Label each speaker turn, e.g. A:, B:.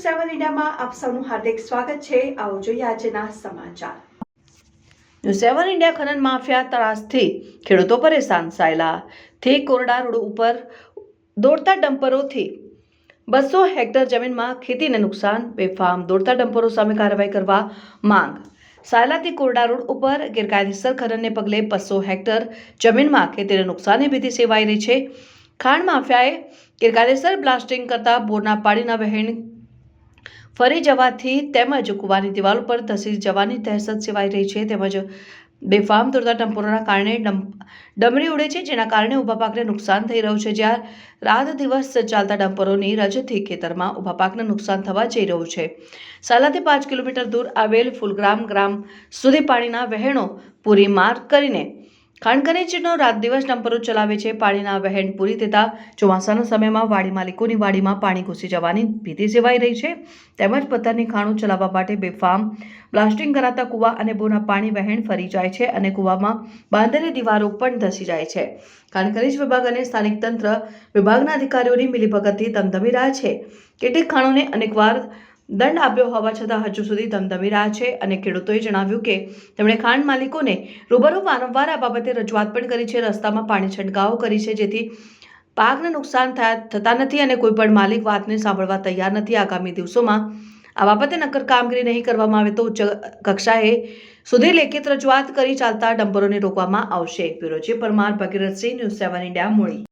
A: સેવન ઇન્ડિયામાં આપ સૌનું હાર્દિક સ્વાગત છે. આવો જોઈએ આજના સમાચાર. ન્યૂઝ સેવન ઇન્ડિયા ખનન માફિયા ત્રાસથી ખેડૂતો પરેશાન સાયલાથી કોરડા રોડ ઉપર દોડતા ડમ્પરોથી બસો હેક્ટર જમીનમાં ખેતીને નુકસાન, બેફામ, દોડતા ડમ્પરો સામે કાર્યવાહી કરવા માંગ. સાયલાથી કોરડા રોડ ઉપર ગેરકાયદેસર ખનનને પગલે બસો હેક્ટર જમીનમાં ખેતીને નુકસાનની ભીતિ સેવાઈ રહી છે. ખાણ માફિયાએ ગેરકાયદેસર બ્લાસ્ટિંગ કરતા બોરના પાણીના વહેણ ફરી જવાથી તેમજ કુવાની દિવાલ ઉપર ધસી જવાની દહેશત સેવાઈ રહી છે. તેમજ બેફામ દોરતા ટમ્પોરોના કારણે ડમ, ડમરી ઉડે છે, જેના કારણે ઊભા પાકને નુકસાન થઈ રહ્યું છે. જ્યાં રાત દિવસ ચાલતા ડમ્પરોની રજથી ખેતરમાં ઊભા પાકને નુકસાન થવા જઈ રહ્યું છે. સાલાથી પાંચ કિલોમીટર દૂર આવેલ ફૂલગ્રામ ગ્રામ સુધી પાણીના વહેણો પૂરી માર્ગ કરીને ખાણ ખનીજનો રાત દિવસ ડમ્પરો ચલાવે છે. પાણીના વહેણ પૂરી થતા ચોમાસાના સમયમાં વાડી માલિકોની વાડીમાં પાણી ઘૂસી જવાની ભીતિ સેવાઈ રહી છે. તેમજ પથ્થરની ખાણો ચલાવવા માટે બેફામ, બ્લાસ્ટિંગ કરાતા કૂવા અને બોના પાણી વહેણ ફરી જાય છે અને કૂવામાં બાંધેલી દીવારો પણ ધસી જાય છે. ખાણખનીજ વિભાગ અને સ્થાનિક તંત્ર વિભાગના અધિકારીઓની મિલીભગતથી ધમધમી રહ્યા છે. કેટલીક ખાણોને અનેકવાર દંડ આપ્યો હોવા છતાં હજુ સુધી ધમધમી રહ્યા છે અને ખેડૂતોએ જણાવ્યું કે તેમણે ખાંડ માલિકોને રૂબરૂ વારંવાર આ બાબતે રજૂઆત પણ કરી છે. રસ્તામાં પાણી છંટકાવ કરી છે જેથી પાકને નુકસાન થતા નથી અને કોઈ પણ માલિક વાતને સાંભળવા તૈયાર નથી. આગામી દિવસોમાં આ બાબતે નક્કર કામગીરી નહીં કરવામાં આવે તો ઉચ્ચ કક્ષાએ સુધી લેખિત રજૂઆત કરી ચાલતા ડમ્પરોને રોકવામાં આવશે. Bureau chief Parmar, Bhagirathsinh, News Seven India, Muli.